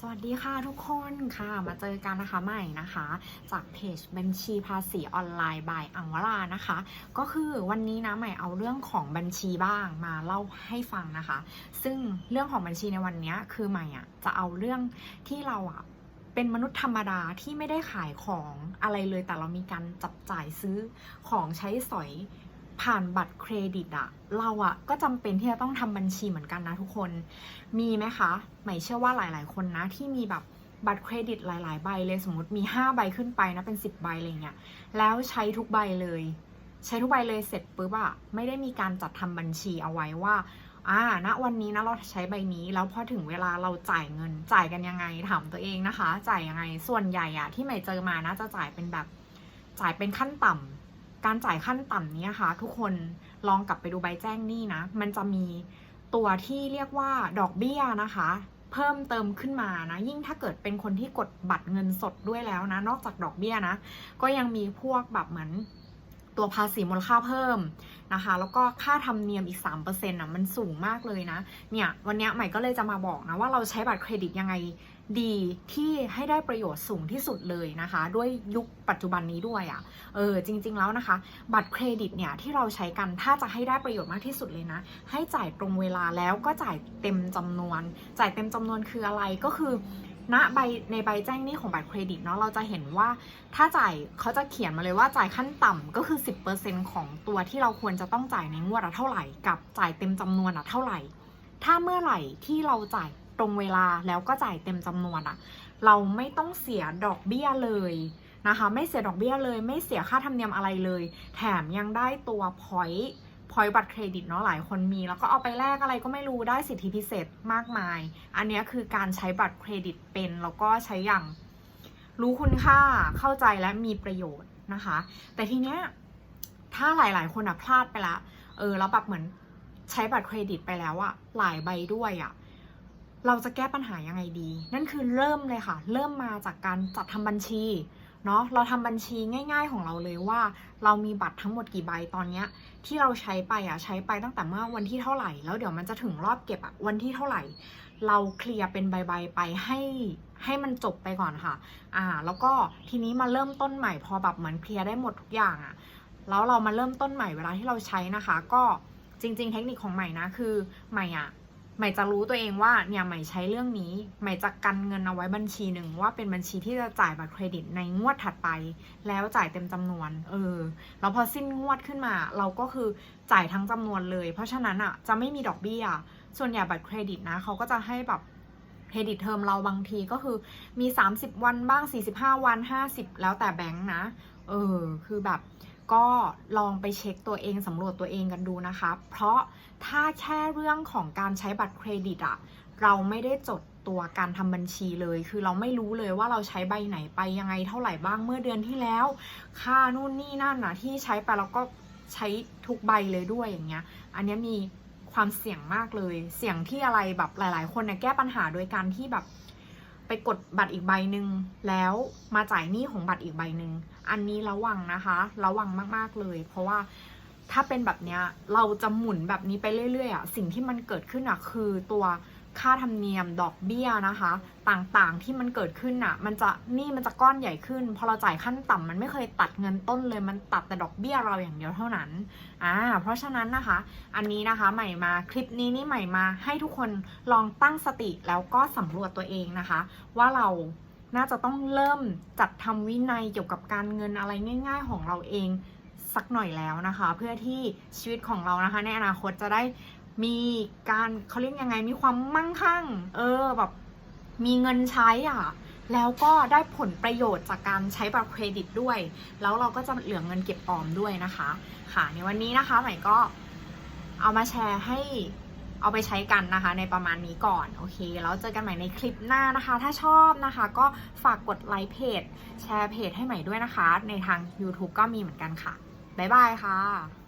สวัสดีค่ะทุกคนค่ะ มาเจอกันนะคะใหม่นะคะ จากเพจบัญชีภาษีออนไลน์บายอังวรานะคะ ก็คือวันนี้นะใหม่เอาเรื่องของบัญชีบ้างมาเล่าให้ฟังนะคะ ซึ่งเรื่องของบัญชีในวันนี้คือใหม่อะจะเอาเรื่องที่เราอะเป็นมนุษย์ธรรมดาที่ไม่ได้ขายของอะไรเลยแต่เรามีการจับจ่ายซื้อของใช้สอย ผ่านบัตรเครดิตอะเราอะก็จำเป็นที่จะต้องทำบัญชีเหมือนกันนะทุกคน มีไหมคะหม่เชื่อว่าหลาย ๆ คนนะที่มีแบบบัตรเครดิตหลาย ๆ ใบเลยสมมติมี 5 ใบขึ้นไปนะเป็น 10 ใบอะไรเงี้ยแล้วใช้ทุกใบเลย ใช้ทุกใบเลยเสร็จปุ๊บอะไม่ได้มีการจัดทำบัญชีเอาไว้ว่าอ่าณวันนี้นะเราใช้ใบนี้แล้วพอถึงเวลาเราจ่ายเงิน จ่ายกันยังไงถามตัวเองนะคะ จ่ายยังไงส่วนใหญ่อะที่ใหม่เจอมานะจะจ่ายเป็นแบบจ่ายเป็นขั้นต่ำ การจ่ายขั้นต่ำนี้ค่ะทุกคนลองกลับไปดูใบแจ้งหนี้นะ มันจะมีตัวที่เรียกว่าดอกเบี้ยนะคะ เพิ่มเติมขึ้นมานะ ยิ่งถ้าเกิดเป็นคนที่กดบัตรเงินสดด้วยแล้วนะ นอกจากดอกเบี้ยนะ ก็ยังมีพวกแบบเหมือนตัวภาษีมูลค่าเพิ่มนะคะ แล้วก็ค่าธรรมเนียมอีก3%อะมันสูงมากเลยนะ เนี่ย วันนี้ใหม่ก็เลยจะมาบอกนะว่าเราใช้บัตรเครดิตยังไง ดีที่ให้ได้ประโยชน์สูงที่สุดเลยนะคะ ด้วยยุคปัจจุบันนี้ด้วยอะ่ะเออจริง ๆ แล้วนะคะ บัตรเครดิตเนี่ยที่เราใช้กันถ้าจะให้ได้ประโยชน์มากที่สุดเลยนะ ให้จ่ายตรงเวลาแล้วก็จ่ายเต็มจำนวน จ่ายเต็มจำนวนคืออะไรก็คือณใบในใบแจ้งหนี้ของบัตรเครดิตเนาะเราจะเห็นว่าถ้าจ่ายเขาจะเขียนมาเลยว่าจ่ายขั้นต่ำก็คือ 10%ของตัวที่เราควรจะต้องจ่ายในงวดอะเท่าไหร่ กับจ่ายเต็มจำนวนอะเท่าไหร่ ถ้าเมื่อไหร่ที่เราจ่าย ตรงเวลาแล้วก็จ่ายเต็มจำนวนอะเราไม่ต้องเสียดอกเบี้ยเลยนะคะ ไม่เสียดอกเบี้ยเลย ไม่เสียค่าธรรมเนียมอะไรเลย แถมยังได้ตัว point พอยบัตรเครดิตเนาะหลายคนมี แล้วก็เอาไปแลกอะไรก็ไม่รู้ได้สิทธิพิเศษมากมาย อันนี้คือการใช้บัตรเครดิตเป็นแล้วก็ใช้อย่างรู้คุณค่าเข้าใจและมีประโยชน์นะคะ แต่ทีเนี้ยถ้าหลายๆ คนอะพลาดไปละ เออแล้วแบบเหมือนใช้บัตรเครดิตไปแล้วอะหลายใบด้วยอะ เราจะแก้ปัญหายังไงดี นั่นคือเริ่มเลยค่ะ เริ่มมาจากการจัดทำบัญชีเนาะเราทำบัญชีง่าย ๆ ของเราเลยว่า เรามีบัตรทั้งหมดกี่ใบตอนเนี้ยที่เราใช้ไปอะใช้ไปตั้งแต่เมื่อวันที่เท่าไหร่ แล้วเดี๋ยวมันจะถึงรอบเก็บอะวันที่เท่าไหร่ เราเคลียร์เป็นใบๆไปให้ให้มันจบไปก่อนค่ะ อ่า แล้วก็ทีนี้มาเริ่มต้นใหม่พอแบบเหมือนเคลียร์ได้หมดทุกอย่างอะแล้วเรามาเริ่มต้นใหม่เวลาที่เราใช้นะคะ ก็จริง ๆ เทคนิคของใหม่นะคือใหม่อะ ใหม่จะรู้ตัวเองว่าเนี่ยใหม่ใช้เรื่องนี้ ใหม่จะกันเงินเอาไว้บัญชีหนึ่งว่าเป็นบัญชีที่จะจ่ายบัตรเครดิตในงวดถัดไป แล้วจ่ายเต็มจำนวน เออแล้วพอสิ้นงวดขึ้นมา เราก็คือจ่ายทั้งจำนวนเลย เพราะฉะนั้นอะจะไม่มีดอกเบี้ย ส่วนใหญ่บัตรเครดิตนะเขาก็จะให้แบบเครดิตเทอมเราบางทีก็คือมี 30 วันบ้าง 45 วัน 50 แล้วแต่แบงค์นะ เออ คือแบบ ก็ลองไปเช็คตัวเองสำรวจตัวเองกันดูนะคะ เพราะถ้าแค่เรื่องของการใช้บัตรเครดิตอะเราไม่ได้จดตัวการทำบัญชีเลย คือเราไม่รู้เลยว่าเราใช้ใบไหนไปยังไงเท่าไหร่บ้างเมื่อเดือนที่แล้ว ค่านู่นนี่นั่นนะที่ใช้ไปแล้วก็ใช้ทุกใบเลยด้วยอย่างเงี้ย อันนี้มีความเสี่ยงมากเลย เสี่ยงที่อะไรแบบหลาย ๆ คนเนี่ยแก้ปัญหาโดยการที่แบบ ไปกดบัตรอีกใบหนึ่งแล้วมาจ่ายหนี้ของบัตรอีกใบหนึ่งอันนี้ระวังนะคะ ระวังมากๆเลย เพราะว่าถ้าเป็นแบบเนี้ยเราจะหมุนแบบนี้ไปเรื่อยๆอะสิ่งที่มันเกิดขึ้นอะคือตัว ค่าธรรมเนียมดอกเบี้ยนะคะ ต่างๆที่มันเกิดขึ้นอะ มันจะนี่มันจะก้อนใหญ่ขึ้น พอเราจ่ายขั้นต่ำมันไม่เคยตัดเงินต้นเลยมันตัดแต่ดอกเบี้ยเราอย่างเดียวเท่านั้นอ่าเพราะฉะนั้นนะคะ อันนี้นะคะใหม่มาคลิปนี้นี่ใหม่มาให้ทุกคนลองตั้งสติแล้วก็สำรวจตัวเองนะคะ ว่าเราน่าจะต้องเริ่มจัดทำวินัยเกี่ยวกับการเงินอะไรง่าย ๆ ของเราเองสักหน่อยแล้วนะคะ เพื่อที่ชีวิตของเรานะคะ ในอนาคตจะได้ มีการเขาเรียกยังไงมีความมั่งคั่ง เออแบบมีเงินใช้อะแล้วก็ได้ผลประโยชน์จากการใช้บัตรเครดิตด้วย แล้วเราก็จะเหลือเงินเก็บออมด้วยนะคะ ค่ะ ในวันนี้นะคะใหม่ก็เอามาแชร์ให้เอาไปใช้กันนะคะ ในประมาณนี้ก่อน โอเค แล้วเจอกันใหม่ในคลิปหน้านะคะ ถ้าชอบนะคะ ก็ฝากกดไลค์เพจ แชร์เพจให้ใหม่ด้วยนะคะ ในทาง YouTube ก็มีเหมือนกันค่ะ บ๊ายบายค่ะ